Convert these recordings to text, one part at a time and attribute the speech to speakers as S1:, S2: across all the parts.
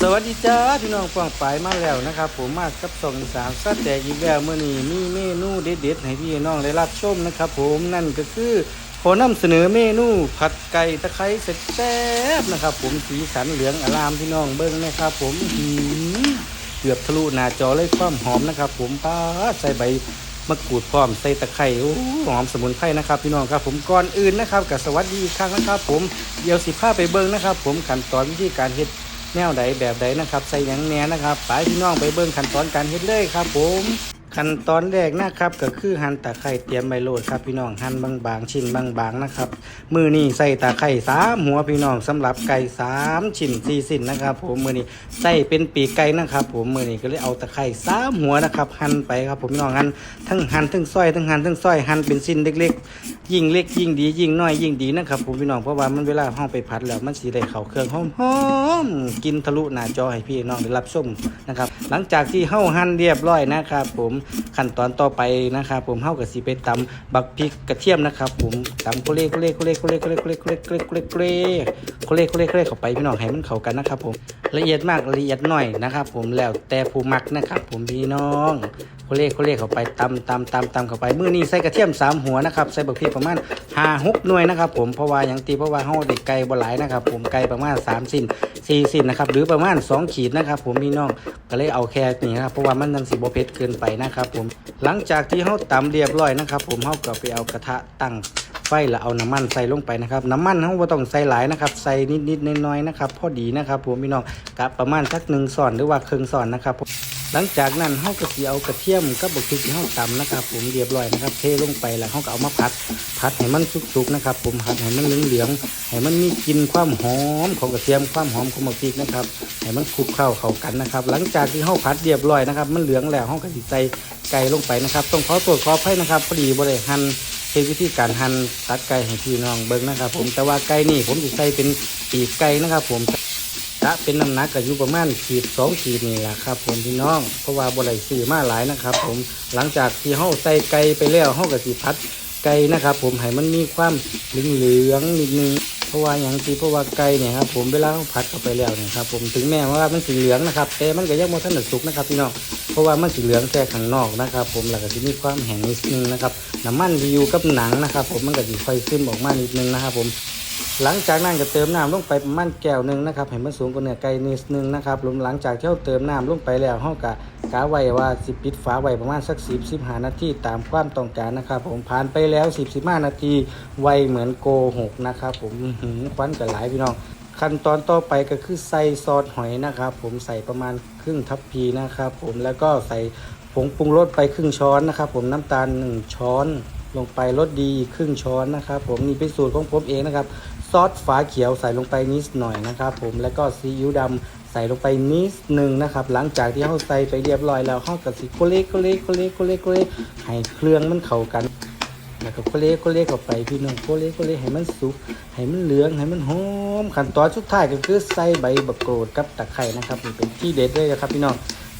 S1: สวัสดีจ้าพี่น้องฟังปายมาแล้วนะครับ ผมมากับสองสามซาแตกอีกแล้วเมื่อนี้มีเมนูเด็ดๆให้พี่น้องได้รับชมนะครับ ผมนั่นก็คือขอนำเสนอเมนูผัดไก่ตะไคร้เสร็จแซ่บนะครับ ผมสีสันเหลืองอลามพี่น้องเบิ้งนะครับ ผมหืมเกือบทะลุหน้าจอเลยความหอมนะครับ ผมป้าใส่ใบมะกรูดพร้อมใส่ตะไคร้หอมสมุนไพรนะครับ พี่น้องครับผมก่อนอื่นนะครับกับสวัสดีครั้งนะครับ ผมเดี๋ยวสิพาไปเบิ้งนะครับ ผมขั้นตอนวิธีการเฮ็ด แนวใดแบบใดนะครับ ใส่หยังแหน่นะครับไปพี่น้องไปเบิ้งขั้นตอนการเฮ็ดเลยครับผม ขั้นตอนแรกนะครับก็คือหั่นตะไคร้เตรียมใบโรดครับพี่น้องหั่นบางๆชิ้นบางๆนะครับมือนี้ใส่ตะไคร้สามหัวพี่น้องสำหรับไก่สามชิ้นสี่สิ้นนะครับผมมือนี้ใส่เป็นปีกไก่นะครับผมมือนี้ก็เลยเอาตะไคร้สามหัวนะครับหั่นไปครับผมพี่น้องหั่นทั้งหั่นทั้งซอยทั้งหั่นทั้งซอยหั่นเป็นชิ้นเล็ก ๆ ยิ่งเล็กยิ่งดียิ่งน้อยยิ่งดีนะครับผมพี่น้องเพราะว่ามันเวลาห้องไปผัดแล้วมันสีได้เข้าเครื่องหอมๆกินทะลุหน้าจอให้พี่น้องได้รับชมนะครับหลังจากที่เฮาหั่นเรียบร้อยนะครับผมขั้นตอนต่อไปนะครับผมเฮากับสีไปตำบักพริกกระเทียมนะครับ ผมตำโคเล่โคเล่โคเล่โคเล่โคเล่โคเล่โคเล่โคเล่โคเล่โคเล่โคเล่โคเล่โคเล่เข้าไปพี่น้องให้มันเข้ากันนะครับ ผมละเอียดมากละเอียดหน่อยนะครับ ผมแล้วแต่ผู้มักนะครับ ผมพี่น้องโคเล่โคเล่เข้าไปตำตำตำตำเข้าไปมื้อนี้ใส่กระเทียมสามหัวนะครับใส่บักพริกประมาณห้าหกหน่วยนะครับ ผมเพราะว่าอย่างตีเพราะว่าเฮาได้ไก่บ่หลายนะครับ ผมไก่ประมาณ3สิ้น4สิ้นนะครับหรือประมาณ2ขีดนะครับ ผมพี่น้องก็เลยเอาแค่นี้นะครับเพราะว่ามันยังสิบ่เผ็ดเกินไปนะครับผมหลังจากที่เขาตำเรียบร้อยนะครับ ผมเขาก็ไปเอากระทะตั้งไฟแล้วเอาน้ำมันใส่ลงไปนะครับน้ำมันเขาบ่ต้องใส่หลายนะครับใส่นิดๆน้อยๆนะครับพอดีนะครับผมพี่น้องกะประมาณสักหนึ่งส่อนหรือว่าครึ่งส่อนนะครับ หลังจากนั้นเฮาก็สิเอากระเทียมกับบกพริกที่เฮาตำนะครับ ผมเรียบร้อยนะครับ เทลงไปแล้วเฮาก็เอามาผัดผัดให้มันสุกๆนะครับ ผมผัดให้มันเหลืองๆให้มันมีกลิ่นความหอมของกระเทียมความหอมของบกพริกนะครับให้มันคลุกเข้าเข้ากันนะครับ หลังจากที่เฮาผัดเรียบร้อยนะครับ มันเหลืองแล้วเฮาก็ใส่ไก่ลงไปนะครับต้องขอตรวจขอให้นะครับพอดีบ่ได้หั่นเป็นวิธีการหั่นตัดไก่ให้พี่น้องเบิ่งนะครับ ผมแต่ว่าไก่นี่ผมสิใส่เป็นปีกไก่นะครับ ผม กะเป็นน้ำหนักก็อยู่ประมาณขีดสองขีดนี่แหละครับผมพี่น้องเพราะว่าบริสื่อมาหลายนะครับ ผมหลังจากที่เฮาใส่ไก่ไปแล้วเฮาก็สิพัดไก่นะครับ ผมให้มันมีความเหลืองๆนิดนึงเพราะว่าอย่างที่เพราะว่าไก่เนี่ยครับผมเวลาเราผัดเข้าไปแล้วเนี่ยครับผมถึงแม้ว่ามันสีเหลืองนะครับแต่มันก็ยังบ่ทันสุกนะครับพี่น้องเพราะว่ามันสีเหลืองแค่ข้างนอกนะครับ ผมแล้วก็จะมีความแห้งนิดนึงนะครับน้ำมันที่อยู่กับหนังนะครับ ผมมันก็จะค่อยซึมออกมานิดนึงนะครับ ผม หลังจากนั้นก็เติมน้ำลงไปประมาณแก้วหนึ่งนะครับให้มันสูงกว่าเนื้อไก่นิดนึงนะครับรวมหลังจากที่เราเติมน้ำลงไปแล้วเรากะกะไว้ว่าสิปิดฝาไว้ประมาณสักสิบสิบห้านาทีตามความต้องการนะครับ ผมผ่านไปแล้วสิบสิบห้านาทีไวเหมือนโกหกนะครับ ผมหือควันกันหลายพี่น้องขั้นตอนต่อไปก็คือใส่ซอสหอยนะครับ ผมใส่ประมาณครึ่งทัพพีนะครับ ผมแล้วก็ใส่ผงปรุงรสไปครึ่งช้อนนะครับ ผมน้ำตาลหนึ่งช้อน ลงไปรสดีครึ่งช้อนนะครับ ผมนี่เป็นสูตรของผมเองนะครับ ซอสฝาเขียวใส่ลงไปนิดหน่อยนะครับ ผมแล้วก็ซีอิ๊วดำใส่ลงไปนิดหนึ่งนะครับ หลังจากที่เขาใส่ไปเรียบร้อยแล้วเขาก็สิโคเล่โคเล่โคเล่โคเล่โคเล่ให้เครื่องมันเข้ากันแล้วก็โคเล่โคเล่เข้าไปพี่น้องโคเล่โคเล่ให้มันสุกให้มันเหลืองให้มันหอมขั้นตอนสุดท้ายก็คือใส่ใบบักโกรดกับตะไคร้นะครับนี่เป็นที่เด็ดเลยนะครับพี่น้อง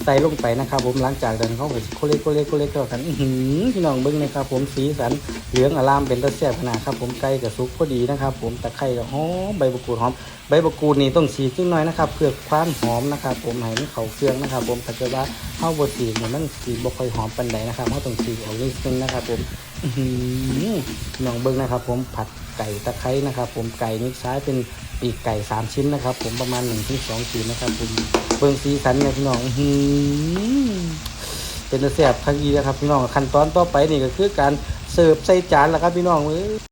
S1: ใส่ลงไปนะครับผมหลังจากนั้นเขาก็โคเล่โคเล่โคเล่เข้ากันอื้อหือพี่น้องเบิ้งนะครับผมสีสันเหลืองอลามเป็นตะแซ่บขนาดครับผมไก่กับสุปกพอดีนะครับผมตะไคร้ก็หอมใบบักกูดหอมใบบักกูดนี่ต้องสีขึ้นหน่อยนะครับเพื่อความหอมนะครับผมให้มันเข้าเครื่องนะครับ ผมถ้าเกิดว่าเข้าบดสีเนี่ยมันสีบ่ค่อยหอมปานใดนะครับเขาต้องสีเอานิดนึงนะครับ ผมอื้อหือน้องเบิ้งนะครับ ผมผัดไก่ตะไคร้นะครับ ผมไก่นี่ใช้เป็นปีกไก่สามชิ้นนะครับ ผมประมาณหนึ่งถึงสองชิ้นนะครับผม เบิ่งสีสันเนี่ยพี่น้องหือเป็นเสียบทักยีนะครับพี่น้องขั้นตอนต่อไปนี่ก็คือการเสิร์ฟใส่จานแล้วครับพี่น้องเอ้ย